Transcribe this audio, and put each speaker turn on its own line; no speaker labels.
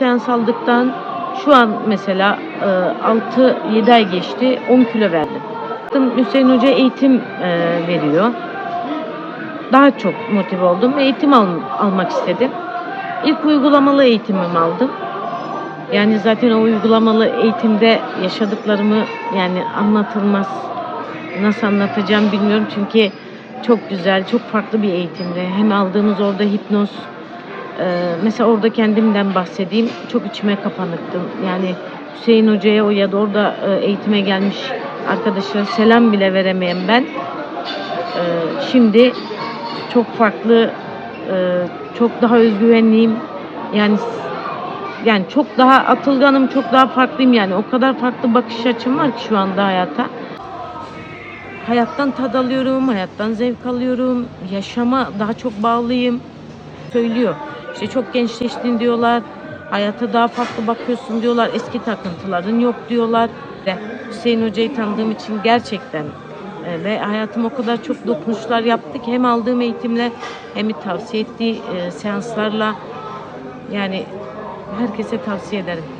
seans aldıktan şu an mesela e, 6-7 ay geçti 10 kilo verdim. Hüseyin Hoca eğitim e, veriyor. Daha çok motive oldum. Eğitim al, almak istedim. İlk uygulamalı eğitimimi aldım. Yani zaten o uygulamalı eğitimde yaşadıklarımı yani anlatılmaz. Nasıl anlatacağım bilmiyorum çünkü çok güzel, çok farklı bir eğitimde. Hem aldığımız orada hipnoz, ee, mesela orada kendimden bahsedeyim. Çok içime kapanıktım. Yani Hüseyin Hoca'ya o ya da orada e, eğitime gelmiş arkadaşlara selam bile veremeyen ben. e, şimdi çok farklı, e, çok daha özgüvenliyim. Yani yani çok daha atılganım, çok daha farklıyım yani. O kadar farklı bakış açım var ki şu anda hayata. Hayattan tad alıyorum, hayattan zevk alıyorum. Yaşama daha çok bağlıyım. Söylüyor. İşte çok gençleştin diyorlar. Hayata daha farklı bakıyorsun diyorlar. Eski takıntıların yok diyorlar. Ve Hüseyin Hoca'yı tanıdığım için gerçekten e, ve hayatım o kadar çok dokunuşlar yaptı ki hem aldığım eğitimle hem de tavsiye ettiği e, seanslarla yani herkese tavsiye ederim.